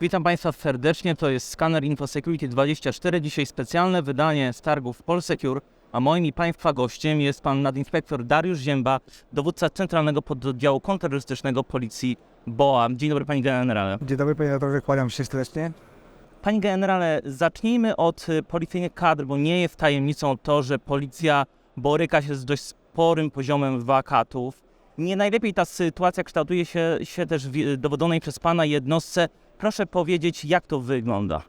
Witam Państwa serdecznie, to jest Scanner Infosecurity 24, dzisiaj specjalne wydanie z targów Polsecure, a moim i Państwa gościem jest Pan nadinspektor Dariusz Zięba, dowódca Centralnego Pododdziału Kontrterrorystycznego Policji BOA. Dzień dobry Panie Generale. Dzień dobry, panie redaktorze, kłaniam się serdecznie. Panie Generale, zacznijmy od policyjnych kadr, bo nie jest tajemnicą to, że Policja boryka się z dość sporym poziomem wakatów. Nie najlepiej ta sytuacja kształtuje się, się też w dowodzonej przez Pana jednostce. Proszę powiedzieć, jak to wygląda.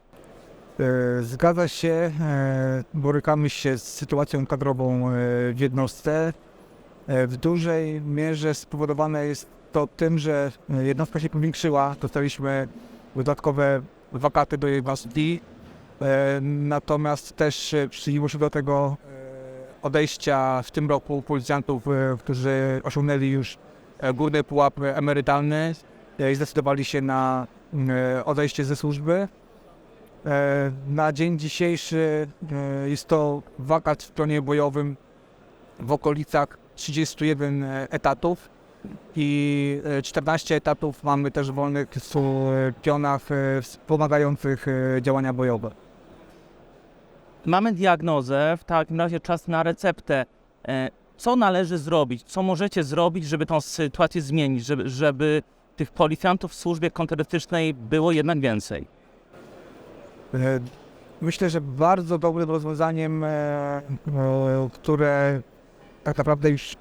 E, Zgadza się, e, borykamy się z sytuacją kadrową e, w jednostce. W dużej mierze spowodowane jest to tym, że jednostka się powiększyła. Dostaliśmy dodatkowe wakaty do jednostki. E, Natomiast też przyjęło się do tego odejścia w tym roku policjantów, którzy osiągnęli już górny pułap emerytalny i zdecydowali się na odejście ze służby. E, Na dzień dzisiejszy e, jest to wakat w pionie bojowym w okolicach 31 etatów i e, 14 etatów mamy też wolnych w e, pionach e, wspomagających e, działania bojowe. Mamy diagnozę, w takim razie czas na receptę. E, Co należy zrobić? Co możecie zrobić, żeby tą sytuację zmienić, żeby, żeby tych policjantów w służbie kontrterrorystycznej było jednak więcej? E, Myślę, że bardzo dobrym rozwiązaniem, e, e, które tak naprawdę już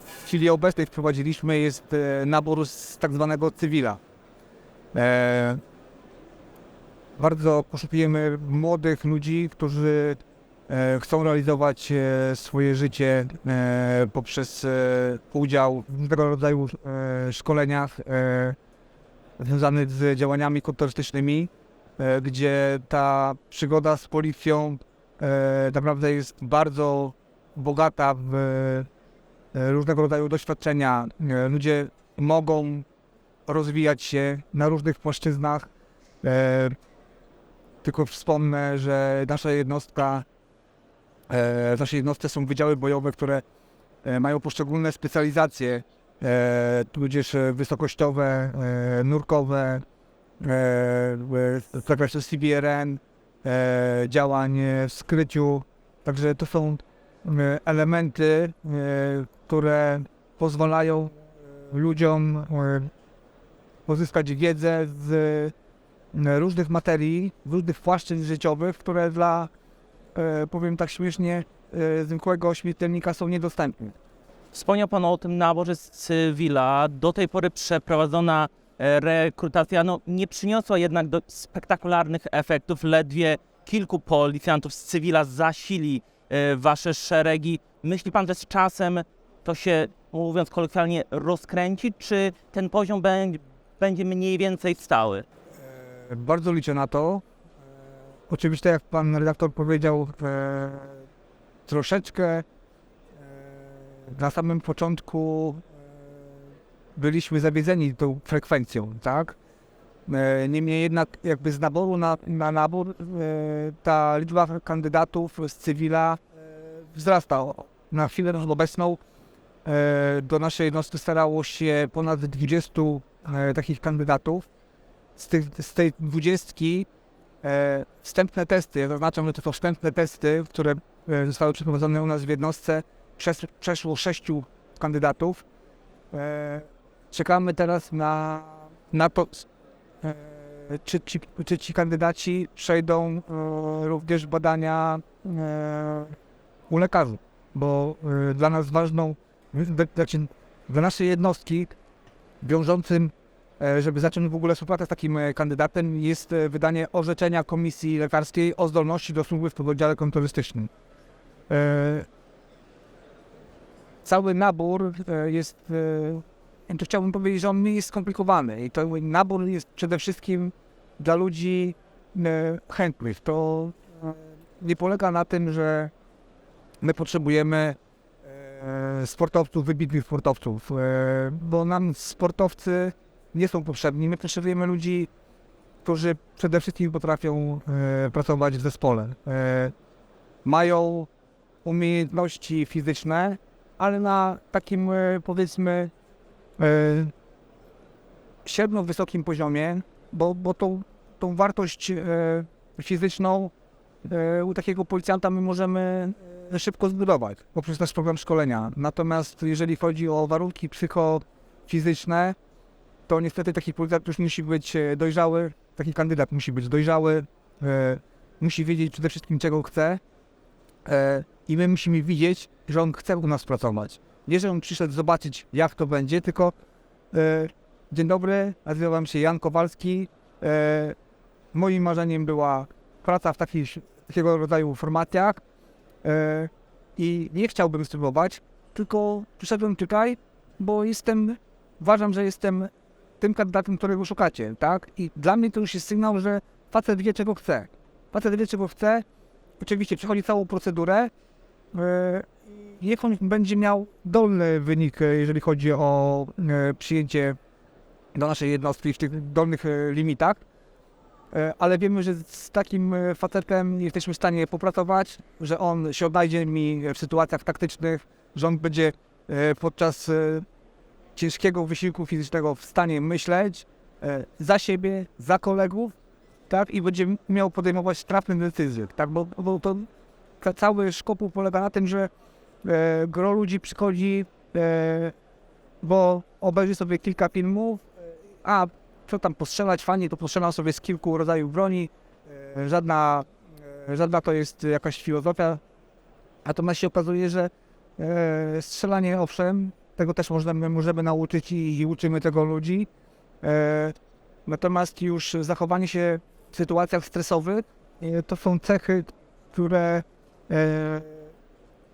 w chwili obecnej wprowadziliśmy, jest nabór z tak zwanego cywila. Bardzo poszukujemy młodych ludzi, którzy chcą realizować e, swoje życie e, poprzez e, udział w tego rodzaju e, szkoleniach e, związanych z działaniami kontrterrorystycznymi e, gdzie ta przygoda z policją e, naprawdę jest bardzo bogata w e, różnego rodzaju doświadczenia. E, Ludzie mogą rozwijać się na różnych płaszczyznach. E, Tylko wspomnę, że nasza jednostka, e, w naszej jednostce są wydziały bojowe, które e, mają poszczególne specjalizacje, e, tudzież e, wysokościowe, e, nurkowe, e, w zakresie CBRN, e, działań e, w skryciu. Także to są e, elementy, e, które pozwalają e, ludziom e, pozyskać wiedzę z e, różnych materii, różnych płaszczyzn życiowych, które dla, e, powiem tak śmiesznie, e, zwykłego śmiertelnika są niedostępne. Wspomniał Pan o tym naborze z cywila. Do tej pory przeprowadzona e, rekrutacja no, nie przyniosła jednak do spektakularnych efektów. Ledwie kilku policjantów z cywila zasili e, Wasze szeregi. Myśli Pan, że z czasem to się, mówiąc kolokwialnie, rozkręci, czy ten poziom będzie, będzie mniej więcej stały? E, Bardzo liczę na to. Oczywiście, jak pan redaktor powiedział, e, troszeczkę e, na samym początku e, byliśmy zawiedzeni tą frekwencją, tak? E, Niemniej jednak jakby z naboru na, na nabór e, ta liczba kandydatów z cywila e, wzrasta. Na chwilę obecną e, do naszej jednostki starało się ponad 20 e, takich kandydatów z, tych, z tej dwudziestki wstępne testy, ja zaznaczam, że to są wstępne testy, które e, zostały przeprowadzone u nas w jednostce, przes, przeszło sześciu kandydatów. E, czekamy teraz na, na to, e, czy, ci, czy ci kandydaci przejdą e, również badania e, u lekarzy, bo e, dla nas ważną, dla naszej jednostki wiążącym E, żeby zacząć w ogóle współpracę z takim e, kandydatem, jest e, wydanie orzeczenia komisji lekarskiej o zdolności do służby w pododdziale kontrterrorystycznym. E, Cały nabór e, jest, e, to chciałbym powiedzieć, że on nie jest skomplikowany i to nabór jest przede wszystkim dla ludzi e, chętnych. To e, nie polega na tym, że my potrzebujemy e, sportowców, wybitnych sportowców, e, bo nam sportowcy nie są potrzebni. My potrzebujemy ludzi, którzy przede wszystkim potrafią e, pracować w zespole. E, mają umiejętności fizyczne, ale na takim e, powiedzmy e, średnio wysokim poziomie, bo, bo tą, tą wartość e, fizyczną e, u takiego policjanta my możemy e, szybko zbudować poprzez nasz program szkolenia. Natomiast jeżeli chodzi o warunki psychofizyczne, to niestety taki policjant już musi być e, dojrzały, taki kandydat musi być dojrzały, e, musi wiedzieć przede wszystkim czego chce e, i my musimy widzieć, że on chce u nas pracować. Nie, że on przyszedł zobaczyć jak to będzie, tylko e, dzień dobry, nazywam się Jan Kowalski. E, moim marzeniem była praca w takich, takiego rodzaju formacjach e, i nie chciałbym spróbować, tylko przyszedłem tutaj, bo jestem, uważam, że jestem tym kandydatem, którego szukacie, tak? I dla mnie to już jest sygnał, że facet wie, czego chce. Facet wie, czego chce. Oczywiście przechodzi całą procedurę. E, niech on będzie miał dolny wynik, e, jeżeli chodzi o e, przyjęcie do naszej jednostki w tych dolnych limitach. Ale wiemy, że z takim facetem jesteśmy w stanie popracować, że on się odnajdzie mi w sytuacjach taktycznych, że on będzie podczas ciężkiego wysiłku fizycznego w stanie myśleć e, za siebie, za kolegów, tak, i będzie miał podejmować trafne decyzje, tak, bo, bo to ca- cały szkopuł polega na tym, że e, gro ludzi przychodzi, e, bo obejrzy sobie kilka filmów, e, a co tam postrzelać, fajnie, to postrzelam sobie z kilku rodzajów broni, e, żadna, e, żadna to jest jakaś filozofia, natomiast się okazuje, że e, strzelanie owszem, tego też możemy, możemy nauczyć i, i uczymy tego ludzi, e, natomiast już zachowanie się w sytuacjach stresowych e, to są cechy, które e,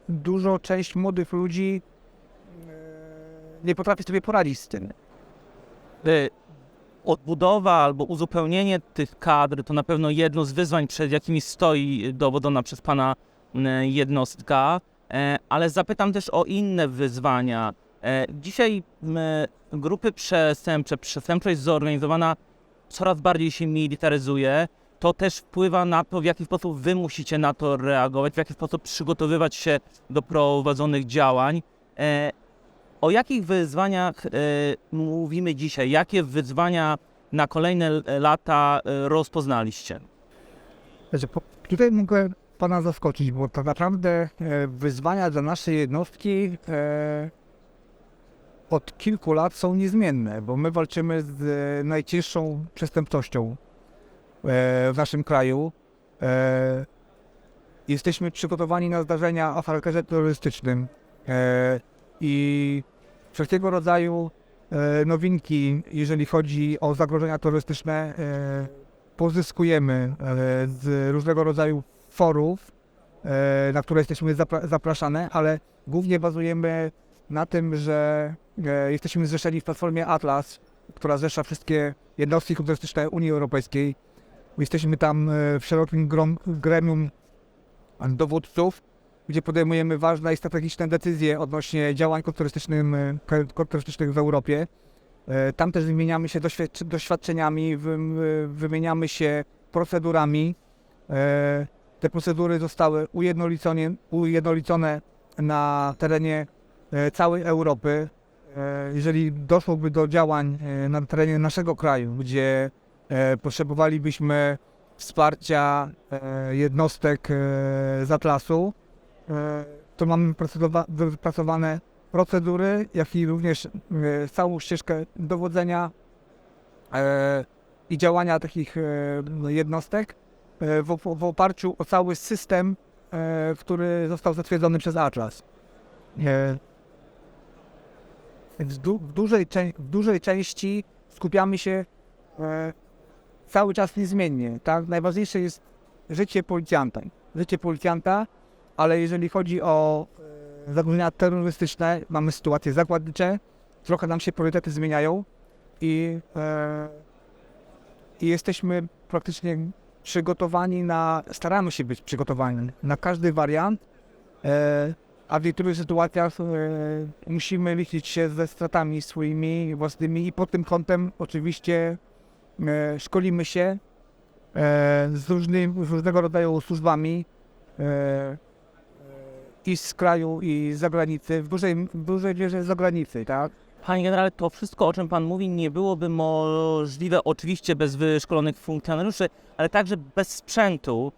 dużo część młodych ludzi e, nie potrafi sobie poradzić z tym. Y, Odbudowa albo uzupełnienie tych kadr to na pewno jedno z wyzwań, przed jakimi stoi dowodzona przez Pana y, jednostka, E, ale zapytam też o inne wyzwania. E, Dzisiaj grupy przestępcze, przestępczość zorganizowana coraz bardziej się militaryzuje. To też wpływa na to, w jaki sposób Wy musicie na to reagować, w jaki sposób przygotowywać się do prowadzonych działań. E, O jakich wyzwaniach e, mówimy dzisiaj? Jakie wyzwania na kolejne lata rozpoznaliście? Po- tutaj mogę Pana zaskoczyć, bo tak naprawdę wyzwania dla naszej jednostki od kilku lat są niezmienne, bo my walczymy z e, najcięższą przestępczością e, w naszym kraju. E, jesteśmy przygotowani na zdarzenia o charakterze terrorystycznym i wszelkiego rodzaju nowinki, jeżeli chodzi o zagrożenia terrorystyczne, pozyskujemy z różnego rodzaju forów, na które jesteśmy zapra- zapraszane, ale głównie bazujemy na tym, że e, jesteśmy zrzeszeni w platformie Atlas, która zrzesza wszystkie jednostki terrorystyczne Unii Europejskiej. Jesteśmy tam e, w szerokim gremium dowódców, gdzie podejmujemy ważne i strategiczne decyzje odnośnie działań e, kontrterrorystycznych w Europie. Tam też wymieniamy się doświadcz- doświadczeniami, wy- wymieniamy się procedurami. Te procedury zostały ujednolicone, na terenie całej Europy. E, Jeżeli doszłoby do działań e, na terenie naszego kraju, gdzie e, potrzebowalibyśmy wsparcia e, jednostek e, z Atlasu, e, to mamy wypracowane procedury, jak i również e, całą ścieżkę dowodzenia e, i działania takich e, jednostek e, w, op- w oparciu o cały system, e, który został zatwierdzony przez Atlas. W, du- w, dużej, w dużej części skupiamy się e, cały czas niezmiennie. Tak? Najważniejsze jest życie policjanta. Życie policjanta, ale jeżeli chodzi o e, zagrożenia terrorystyczne, mamy sytuacje zakładnicze, trochę nam się priorytety zmieniają i, e, i jesteśmy praktycznie przygotowani na, staramy się być przygotowani na każdy wariant, e, a w niektórych sytuacjach e, musimy liczyć się ze stratami swoimi własnymi i pod tym kątem oczywiście e, szkolimy się e, z, różnym, z różnego rodzaju służbami i z kraju, i z zagranicy, w dużej, w dużej mierze z zagranicy, tak? Panie generale, to wszystko, o czym Pan mówi, nie byłoby możliwe oczywiście bez wyszkolonych funkcjonariuszy, ale także bez sprzętu.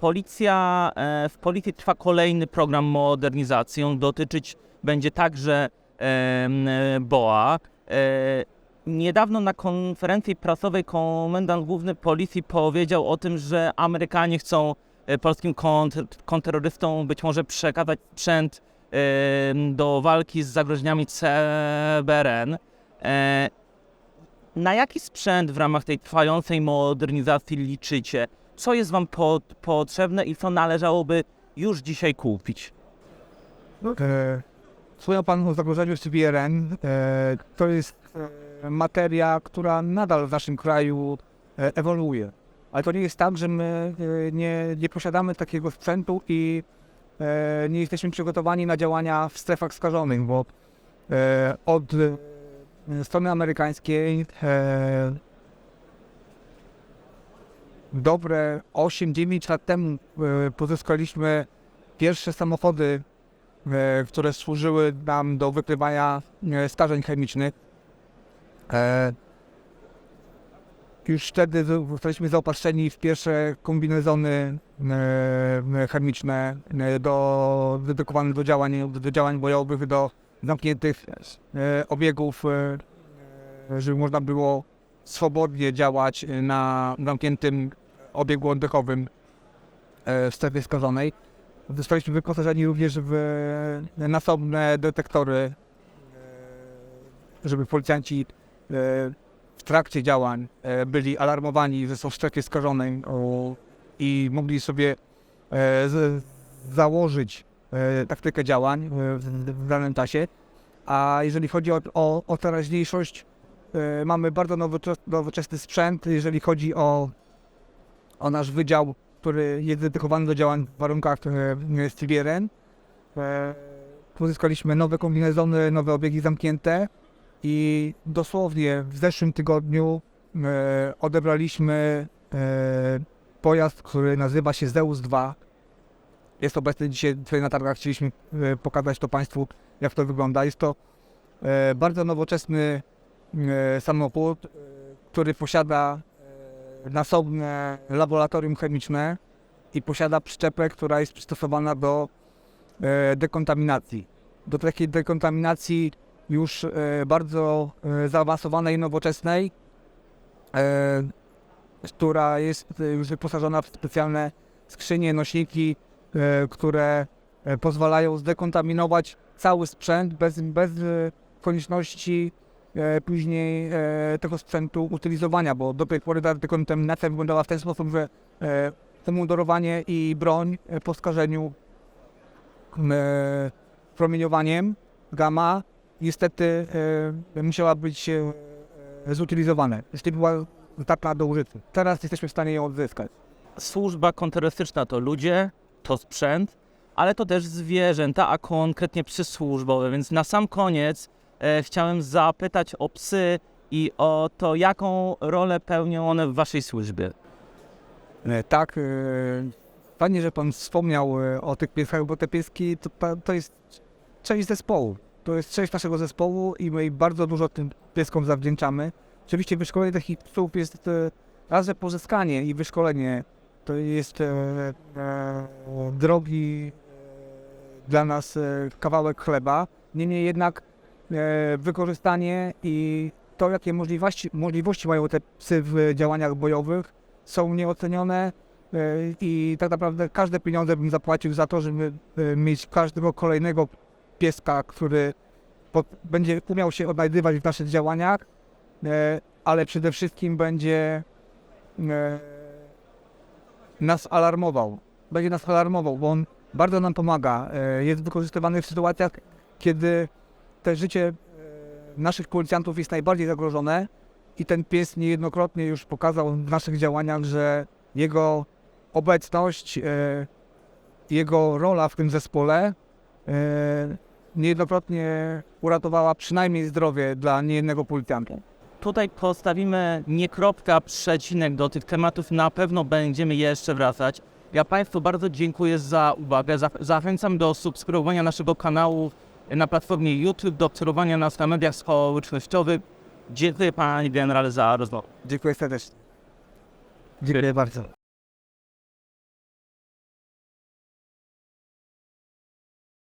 Policja, e, w policji trwa kolejny program modernizacji. On dotyczyć będzie także BOA. E, Niedawno na konferencji prasowej komendant główny policji powiedział o tym, że Amerykanie chcą e, polskim kontr- kontrterrorystom być może przekazać sprzęt do walki z zagrożeniami CBRN. Na jaki sprzęt w ramach tej trwającej modernizacji liczycie? Co jest Wam po, potrzebne i co należałoby już dzisiaj kupić? E, Wspomniał Pan o zagrożeniu CBRN. E, to jest e, materia, która nadal w naszym kraju e, ewoluuje. Ale to nie jest tak, że my nie, nie posiadamy takiego sprzętu i nie jesteśmy przygotowani na działania w strefach skażonych, bo od strony amerykańskiej dobre 8-9 lat temu e, pozyskaliśmy pierwsze samochody e, które służyły nam do wykrywania e, skażeń chemicznych. Już wtedy zostaliśmy zaopatrzeni w pierwsze kombinezony chemiczne do, dedykowane do działań, do działań bojowych, do zamkniętych obiegów, żeby można było swobodnie działać e, na zamkniętym obiegu oddechowym e, w strefie skażonej. Zostaliśmy wyposażeni również w e, nasobne detektory, e, żeby policjanci w trakcie działań byli alarmowani, że są w strefie skażonej i mogli sobie założyć taktykę działań w, danym czasie. A jeżeli chodzi o, o, o teraźniejszość, mamy bardzo nowoczes- nowoczesny sprzęt, jeżeli chodzi o, o nasz wydział który jest dedykowany do działań w warunkach e, CBRN. E, Pozyskaliśmy nowe kombinezony, nowe obiegi zamknięte i dosłownie w zeszłym tygodniu e, odebraliśmy e, pojazd, który nazywa się Zeus 2. Jest obecny dzisiaj tutaj na targach, chcieliśmy e, pokazać to Państwu, jak to wygląda. Jest to e, bardzo nowoczesny e, samochód, e, który posiada e, nasobne laboratorium chemiczne i posiada przyczepę, która jest przystosowana do e, dekontaminacji. Do takiej dekontaminacji już e, bardzo e, zaawansowanej, nowoczesnej, e, która jest e, już wyposażona w specjalne skrzynie, nośniki, e, które e, pozwalają zdekontaminować cały sprzęt bez, bez e, konieczności e, później e, tego sprzętu utylizowania, bo do tej pory ta dekontaminacja wyglądała w ten sposób, że e, zamundurowanie i broń e, po skażeniu e, promieniowaniem gamma niestety e, musiała być e, zutylizowane. Jeśli była zdatna do użytku. Teraz jesteśmy w stanie ją odzyskać. Służba kontrterrorystyczna to ludzie, to sprzęt, ale to też zwierzęta, a konkretnie psy służbowe. Więc na sam koniec e, chciałem zapytać o psy i o to, jaką rolę pełnią one w Waszej służbie. E, Tak, e, fajnie, że Pan wspomniał e, o tych pieskach, bo te pieski to, to jest część zespołu. To jest część naszego zespołu i my bardzo dużo tym pieskom zawdzięczamy. Oczywiście wyszkolenie takich psów jest e, raz, że pozyskanie i wyszkolenie to jest e, e, drogi e, dla nas e, kawałek chleba. Niemniej jednak e, wykorzystanie i to, jakie możliwości, możliwości mają te psy w działaniach bojowych, są nieocenione e, i tak naprawdę każde pieniądze bym zapłacił za to, żeby e, mieć każdego kolejnego pieska, który będzie umiał się odnajdywać w naszych działaniach, e, ale przede wszystkim będzie e, nas alarmował. Będzie nas alarmował, bo on bardzo nam pomaga. E, jest wykorzystywany w sytuacjach, kiedy te życie e, naszych policjantów jest najbardziej zagrożone i ten pies niejednokrotnie już pokazał w naszych działaniach, że jego obecność, e, jego rola w tym zespole e, niejednokrotnie uratowała przynajmniej zdrowie dla niejednego policjanta. Tutaj postawimy nie kropka, przecinek do tych tematów. Na pewno będziemy jeszcze wracać. Ja Państwu bardzo dziękuję za uwagę. Zach- Zachęcam do subskrybowania naszego kanału na platformie YouTube, do obserwowania nas na mediach społecznościowych. Dziękuję Panie Generale za rozmowę. Dziękuję serdecznie. Dziękuję bardzo.